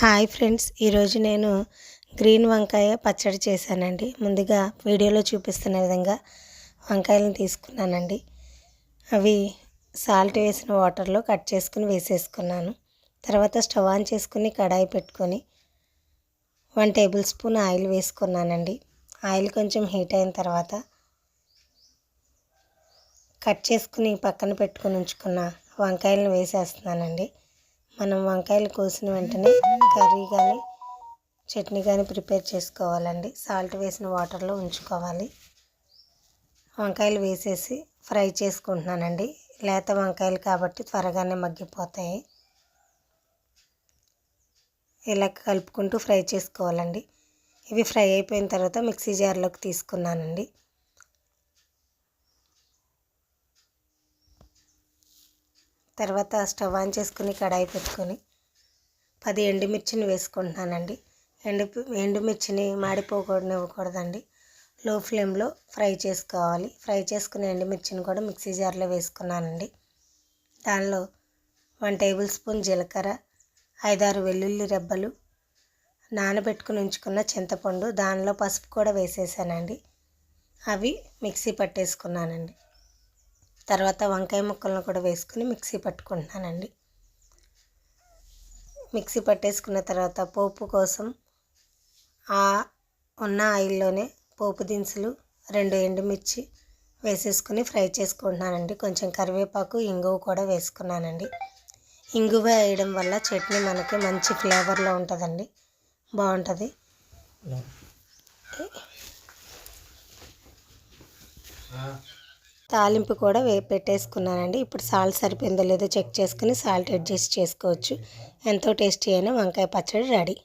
Hi friends ఈరోజు నేను green వంకాయ పచ్చడి చేశానండి. ముందుగా వీడియోలో చూపిస్తున్న విధంగా వంకాయలను తీసుకున్నానండి. అవి సాల్ట్ వేసిన వాటర్లో కట్ చేసుకుని వేసేసుకున్నాను. తర్వాత స్టవ్ ఆన్ చేసుకుని కడాయి పెట్టుకొని వన్ టేబుల్ స్పూన్ ఆయిల్ వేసుకున్నానండి. ఆయిల్ కొంచెం హీట్ అయిన తర్వాత కట్ చేసుకుని పక్కన పెట్టుకొని ఉంచుకున్న వంకాయలను వేసేస్తున్నానండి. మనం వంకాయలు కోసిన వెంటనే కర్రీ కానీ చట్నీ కానీ ప్రిపేర్ చేసుకోవాలండి. సాల్ట్ వేసిన వాటర్లో ఉంచుకోవాలి. వంకాయలు వేసేసి ఫ్రై చేసుకుంటున్నానండి. లేత వంకాయలు కాబట్టి త్వరగానే మగ్గిపోతాయి. ఇలా కలుపుకుంటూ ఫ్రై చేసుకోవాలండి. ఇవి ఫ్రై అయిపోయిన తర్వాత మిక్సీ జార్లోకి తీసుకున్నానండి. తర్వాత స్టవ్ ఆన్ చేసుకుని కడాయి పెట్టుకొని పది ఎండుమిర్చిని వేసుకుంటున్నానండి. ఎండు ఎండుమిర్చిని మాడిపోకూడనివ్వకూడదండి. లో ఫ్లేమ్లో ఫ్రై చేసుకోవాలి. ఫ్రై చేసుకున్న ఎండుమిర్చిని కూడా మిక్సీ జార్లో వేసుకున్నానండి. దానిలో వన్ టేబుల్ స్పూన్ జీలకర్ర ఐదారు వెల్లుల్లి రెబ్బలు నానబెట్టుకుని ఉంచుకున్న చింతపండు దానిలో పసుపు కూడా వేసేసానండి. అవి మిక్సీ పట్టేసుకున్నానండి. తర్వాత వంకాయ ముక్కలను కూడా వేసుకుని మిక్సీ పట్టుకుంటున్నానండి. మిక్సీ పట్టేసుకున్న తర్వాత పోపు కోసం ఆ ఉన్న ఆయిల్లోనే పోపు దినుసులు రెండు ఎండుమిర్చి వేసేసుకుని ఫ్రై చేసుకుంటున్నానండి. కొంచెం కరివేపాకు ఇంగువ కూడా వేసుకున్నానండి. ఇంగువ వేయడం వల్ల చట్నీ మనకి మంచి ఫ్లేవర్లో ఉంటుందండి. బాగుంటుంది. తాలింపు కూడా వే పెట్టేసుకున్నానండి. ఇప్పుడు సాల్ట్ సరిపోయిందో లేదో చెక్ చేసుకుని సాల్ట్ అడ్జస్ట్ చేసుకోవచ్చు. ఎంతో టేస్టీ అయిన వంకాయ పచ్చడి రెడీ.